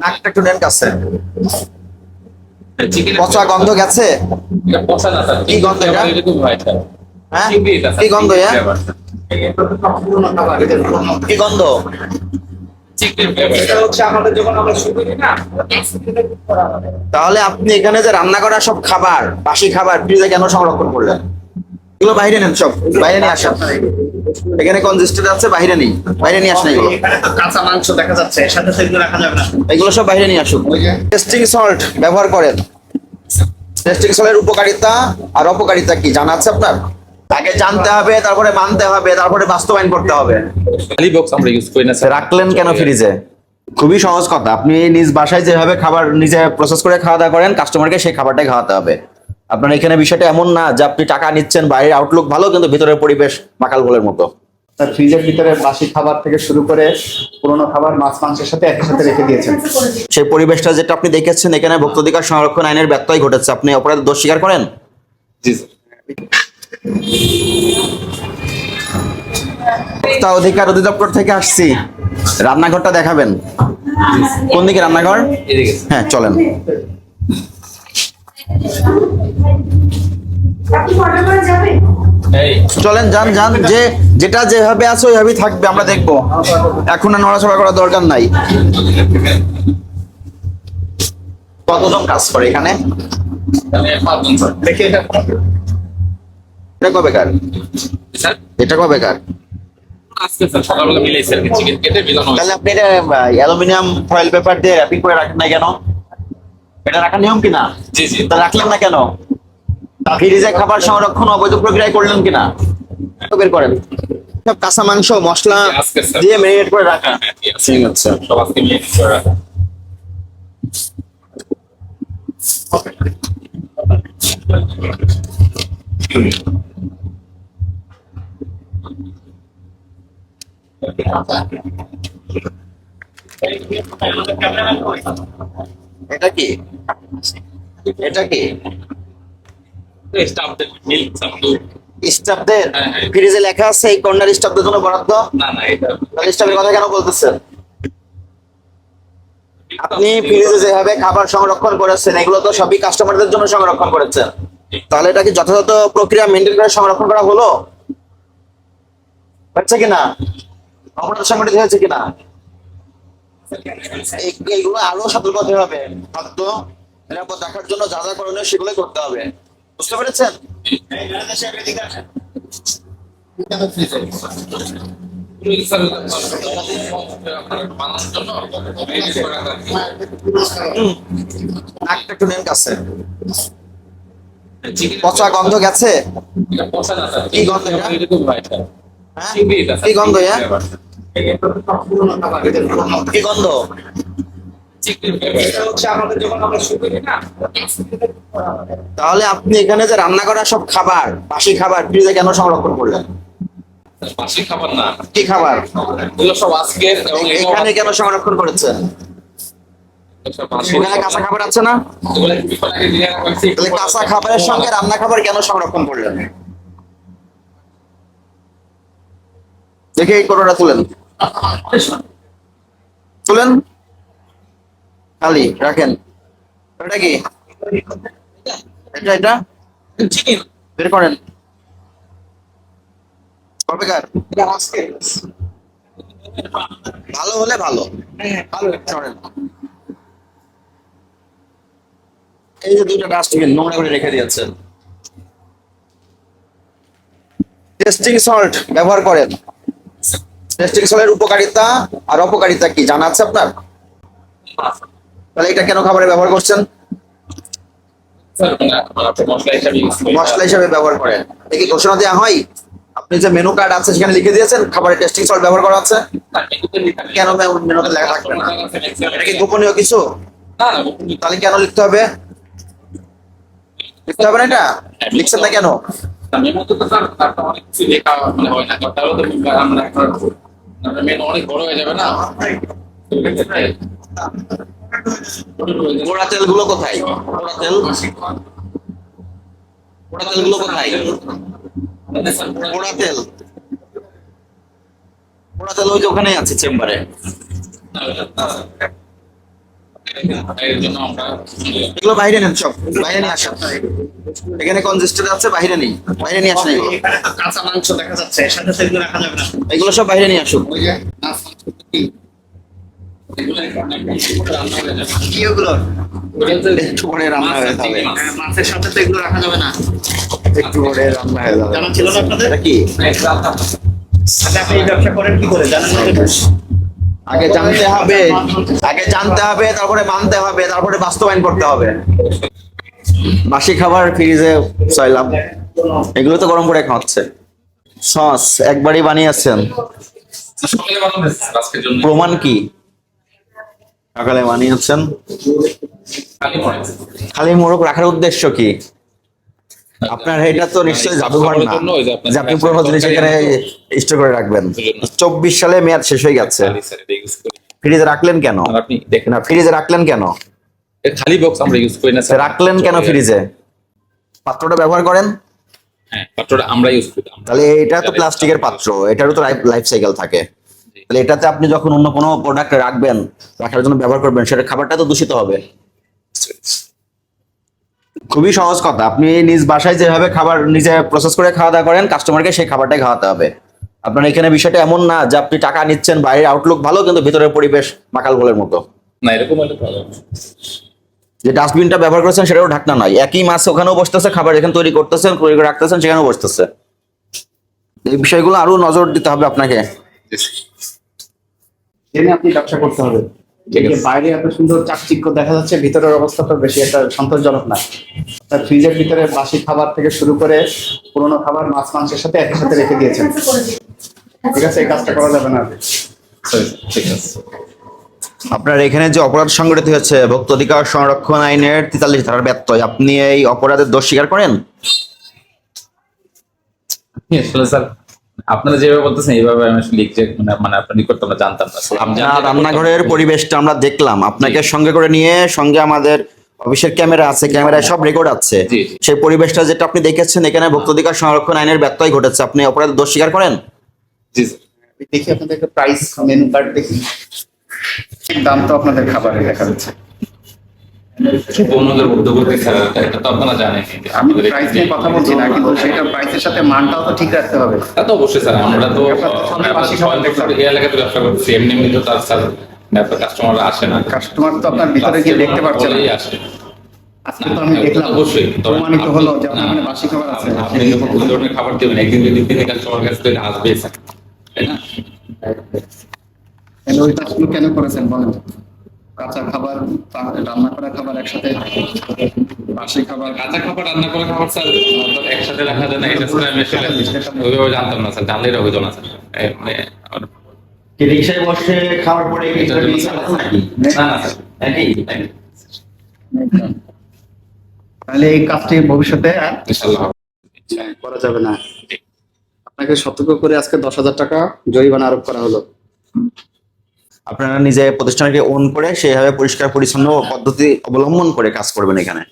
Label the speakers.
Speaker 1: নাকটা একটু নেন কাছে। পচা গন্ধ গেছে?
Speaker 2: পচা না
Speaker 1: কি গন্ধ এটা?
Speaker 2: হয়?
Speaker 1: হ্যাঁ কি গন্ধ। কি গন্ধ? তাহলে আপনি এখানে যে রান্না করা সব খাবার বাসি খাবার ফ্রিজে কেন সংরক্ষণ করলেন? এগুলো বাইরে নেন সব বাইরে নিয়ে আসেন। এখানে কনজিস্টেড আছে বাইরে নেই বাইরে নিয়ে আসেন এগুলো।
Speaker 3: কাঁচা মাংস দেখা যাচ্ছে সাথে সেগুলো রাখা যাবে না।
Speaker 1: এগুলো সব বাইরে নিয়ে আসুন। টেস্টিং সল্ট ব্যবহার করেন। টেস্টিং সল্টের উপকারিতা আর অপকারিতা কি জানা আছে আপনার? আগে জানতে হবে তারপরে মানতে হবে তারপরে বাস্তবায়ন করতে হবে।
Speaker 2: খালি বক্স আমরা ইউজ করি না স্যার
Speaker 1: রাখলেন কেন ফ্রিজে খুবই সহজ কথা। আপনি নিজ বাসায় যেভাবে খাবার নিজে প্রসেস করে খাওয়া দাওয়া করেন কাস্টমারকে সেই খাবারটাই খাওয়াতে হবে। আপনার এখানে বিষয়টা এমন না যে আপনি টাকা নিচ্ছেন বাইরের আউটলুক ভালো কিন্তু ভিতরের পরিবেশ মাকাল গোলের মতো।
Speaker 4: তার ফ্রিজের ভিতরে বাসি খাবার থেকে শুরু করে পুরোনো খাবার মাছ মাংসের সাথে একই সাথে রেখে দিয়েছেন।
Speaker 1: সেই পরিবেশটা যেটা আপনি দেখেছেন এখানে ভোক্তাধিকার সংরক্ষণ আইনের ব্যত্যয় ঘটেছে। আপনি অপরাধ দোষ স্বীকার করেন?
Speaker 2: জি স্যার।
Speaker 1: ভোক্তা অধিকার অধিদপ্তর থেকে আসছি। রান্নাঘরটা দেখাবেন। কোন দিকে রান্নাঘর? হ্যাঁ চলেন
Speaker 5: আপনি অর্ডার করে যাবেন
Speaker 2: এই
Speaker 1: চলেন যান যান যে যেটা যেভাবে আছে ওইভাবেই থাকবে আমরা দেখব। এখন আর নড়াচড়া করার দরকার নাই। কতজন কাজ করে এখানে?
Speaker 3: এটা।
Speaker 1: এটা কবে কার এটা কবে কার
Speaker 2: আজকে সকালবেলা মিলাইছি আর কি কেটে মিলানো
Speaker 1: তাহলে আপনি এটা অ্যালুমিনিয়াম ফয়েল পেপার দিয়ে র্যাপিং করে রাখেন না কেন? এটা রাখার নিয়ম কিনা?
Speaker 2: জি জি।
Speaker 1: তা রাখলেন না কেন? ফ্রিজে খাবার সংরক্ষণ অবৈধ প্রক্রিয়ায় করলেন কিনা? বের করেন। সব কাঁচা মাংস মশলা দিয়ে ম্যারিনেট করে রাখা।
Speaker 2: হ্যাঁ, ঠিক আছে।
Speaker 1: ঠিক আছে।
Speaker 2: সব আজকে মিলিয়ে করে রাখা।
Speaker 1: এটা কি? এটা কি?
Speaker 2: স্টাফদের হ্যাঁ, হ্যাঁ।
Speaker 1: ফ্রিজে লেখা আছে এই কর্নার স্টাফদের জন্য বরাদ্দ?
Speaker 2: না না এটা
Speaker 1: স্টাফের কথা কেন বলতেছেন? আপনি ফ্রিজে যেভাবে খাবার সংরক্ষণ করেছেন এগুলো তো সবই কাস্টমারদের জন্য সংরক্ষণ করেছেন। তাহলে এটা কি যথাযথ প্রক্রিয়া মেনটেন করে সংরক্ষণ করা হলো? হচ্ছে কিনা? অপরাধ সংগঠিত হয়েছে কিনা? এইগুলো আরও সতর্ক হতে হবে। খাদ্য নিরাপদ রাখার জন্য যা যা করণীয় সেগুলোই করতে হবে। বুঝতে পেরেছেন? কাছে পচা গন্ধ গেছে? কি গন্ধ
Speaker 2: হয়?
Speaker 1: কি গন্ধ কি গন্ধ? তাহলে আপনি এখানে যে রান্না করা সব খাবার বাসি খাবার ফ্রিজে কেন সংরক্ষণ করলেন?
Speaker 2: বাসি খাবার না।
Speaker 1: কি খাবার?
Speaker 2: এগুলো সব আজকের এবং
Speaker 1: এখানে কেন সংরক্ষণ করেছেন? এখানে কাঁচা খাবার আছে না? কাঁচা খাবারের সঙ্গে রান্না খাবার কেন সংরক্ষণ করলেন? দেখে এই কোটোটা তুলেন। তুলেন। খালি, রাখেন। এটা কি? এটা এটা? বের করেন। কবেকার ভালো হলে ভালো।
Speaker 3: ভালো
Speaker 1: এই যে দুইটা ডাস্টবিন নোংরা করে রেখে দিয়েছেন। টেস্টিং সল্ট ব্যবহার করেন। উপকারিতা আর অপকারিতা কি? জানা আছে আপনার? তাহলে এটা কেন খাবারে ব্যবহার করছেন?
Speaker 2: মশলা হিসাবে
Speaker 1: ব্যবহার করেন। ঘোষণা দেওয়া হয়? আপনি যে মেনু কার্ড আছে সেখানে লিখে দিয়েছেন খাবারে টেস্টিং সল্ট ব্যবহার করা আছে? কেন মেনুতে লেখা থাকবে না? এটা কি গোপনীয় কিছু? তাহলে কেন লিখতে হবে? লিখতে হবে না এটা? লিখছেন না কেন?
Speaker 2: মেনু অনেক বড় হয়ে যাবে না?
Speaker 1: পোড়া তেল কোথায়? পোড়া তেল? কোথায়? পোড়া তেল। পোড়া তেল ওই যে ওখানেই আছে চেম্বারে। এগুলো বাইরে নেন সব বাইরে নিয়ে আসেন। এখানে কনজেস্টেড আছে বাইরে নেই বাইরে নিয়ে আসেন
Speaker 3: কাঁচা মাংস দেখা যাচ্ছে সাথে সেগুলো রাখা যাবে না
Speaker 1: এগুলো সব বাইরে নিয়ে আসুন।
Speaker 2: ওই যে
Speaker 1: একটু পরে রান্না হয়ে যাবে।
Speaker 3: মাছের সাথে তো এগুলো রাখা যাবে না।
Speaker 4: একটু পরে রান্না হয়ে যাবে।
Speaker 3: জানা ছিল না আপনাদের?
Speaker 1: কি?
Speaker 3: আচ্ছা আপনি ব্যবসা করেন কি করে? জানেন না?
Speaker 1: আগে জানতে হবে, আগে জানতে হবে, তারপরে মানতে হবে, তারপরে বাস্তবায়ন করতে হবে। বাসি খাবার ফ্রিজে চাইলাম এগুলো তো গরম করে খাওয়াচ্ছে। সস একবারই বানিয়েছেন। প্রমাণ কি? সকালে বানিয়েছেন।
Speaker 2: খালি
Speaker 1: খালি মোরগ রাখার উদ্দেশ্য কি? আপনার এটা তো নিশ্চয়ই জাদুঘর না
Speaker 2: যে
Speaker 1: আপনি পুরো জিনিস এখানে স্টোর করে রাখবেন। চব্বিশ সালে মেয়াদ শেষ হয়ে গেছে। ফ্রিজে রাখলেন কেন?
Speaker 2: আপনি দেখেন।
Speaker 1: না ফ্রিজে রাখলেন কেন?
Speaker 2: খালি বক্স আমরা ইউজ করি না স্যার।
Speaker 1: রাখলেন কেন ফ্রিজে? পাত্রটা ব্যবহার করেন?
Speaker 2: হ্যাঁ পাত্রটা আমরা ইউজ করি
Speaker 1: তাহলে এটা তো প্লাস্টিকের পাত্র এটারও তো লাইফ সাইকেল থাকে। তাহলে এটাতে আপনি যখন অন্য কোনো প্রোডাক্ট রাখবেন রাখার জন্য ব্যবহার করবেন সেটা খাবারটা তো দূষিত হবে। খুবই সহজ কথা। আপনি নিজ বাসায় যেভাবে খাবার নিজে প্রসেস করে খাওয়া দাওয়া করেন কাস্টমারকে সেই খাবারটাই খাওয়াতে হবে। আপনার এখানে বিষয়টা এমন না যে আপনি টাকা নিচ্ছেন বাইরের আউটলুক ভালো কিন্তু ভিতরের পরিবেশ মাকাল গোলের মতো।
Speaker 2: না এরকম হলে তো হবে।
Speaker 1: যে ডাস্টবিনটা ব্যবহার করছেন সেটাও ঢাকনা নয়। একই মাছ ওখানেও বসতেছে খাবার যেখানে তৈরি করতেছেন তৈরি করে রাখতেছেন সেখানেও বসতেছে। এই বিষয়গুলো আরও নজর দিতে হবে আপনাকে।
Speaker 4: জেনে আপনি ব্যবসা করতে হবে। বাইরে এত সুন্দর চাকচিক্য দেখা যাচ্ছে ভিতরের অবস্থা তো বেশি একটা সন্তোষজনক না। ফ্রিজের ভিতরে বাসি খাবার থেকে শুরু করে পুরোনো খাবার মাছ মাংসের সাথে একই সাথে রেখে দিয়েছেন। ঠিক আছে এই কাজটা করা যাবে না
Speaker 2: ঠিক আছে।
Speaker 1: আপনার এখানে যে অপরাধ সংগঠিত হয়েছে ভোক্ত অধিকার সংরক্ষণ আইনের তেতাল্লিশ ধারার ব্যত্যয় আপনি এই অপরাধের দোষ স্বীকার করেন?
Speaker 2: স্যার আপনারা যেভাবে বলতেছেন এইভাবে আমি আসলে মানে মানে আপনার নিকট আমরা জানতাম না।
Speaker 1: রান্নাঘরের পরিবেশটা আমরা দেখলাম। আপনাকে সঙ্গে করে নিয়ে সঙ্গে আমাদের অফিসের ক্যামেরা আছে ক্যামেরায় সব রেকর্ড আছে। সেই পরিবেশটা যেটা আপনি দেখেছেন এখানে ভোক্তাধিকার সংরক্ষণ আইনের ব্যত্যয় ঘটেছে। আপনি অপরাধের দোষ স্বীকার করেন?
Speaker 2: জি স্যার
Speaker 4: দেখি আপনাদের প্রাইস মেনু কার্ড দেখি। দাম তো আপনাদের খাবারে দেখা যাচ্ছে।
Speaker 2: মধ্যবর্তী স্যার এটা তো আপনারা জানেন।
Speaker 4: আমি প্রাইস নিয়ে কথা বলছি না কিন্তু সেটা প্রাইসের সাথে মানটাও তো ঠিক রাখতে হবে।
Speaker 2: তা তো অবশ্যই স্যার আমরা তো। এই এলাকাতে ব্যবসা করছি এমনি এমনি তো তার স্যার কাস্টমাররা আসে না।
Speaker 4: কাস্টমার তো আপনার ভিতরে গিয়ে দেখতে পারছে না।
Speaker 2: আসে।
Speaker 4: আজকে তো আমি দেখলাম
Speaker 2: অবশ্যই।
Speaker 4: প্রমাণিত হলো যে আপনার বাসি খাবার আছে।
Speaker 2: আপনি যখন ধরনের খাবার দেবেন একদিন দিন তিন কাস্টমার কাছে তো স্যার। তাই না?
Speaker 4: তাহলে ওই কাজগুলো কেন করেছেন বলেন? কাঁচা খাবার রান্না করা খাবার একসাথে বাসি খাবার।
Speaker 2: কাঁচা খাবার রান্না করা খাবার স্যার একসাথে রাখা যায় না এটা স্যার আমি আসলে ওইভাবে জানতাম না স্যার জানলে এটা হইতো না স্যার মানে
Speaker 1: রিক্সায় বসে খাওয়ার পরে
Speaker 2: না না স্যার
Speaker 1: একই
Speaker 4: তাহলে এই কাজটি ভবিষ্যতে আর
Speaker 2: ইনশাআল্লাহ
Speaker 4: করা যাবে না। আপনাকে সতর্ক করে আজকে দশ হাজার টাকা জরিমানা আরোপ করা হলো।
Speaker 1: আপনারা নিজে প্রতিষ্ঠানকে ওন করে সেইভাবে পরিষ্কার পরিচ্ছন্ন পদ্ধতি অবলম্বন করে কাজ করবেন এখানে।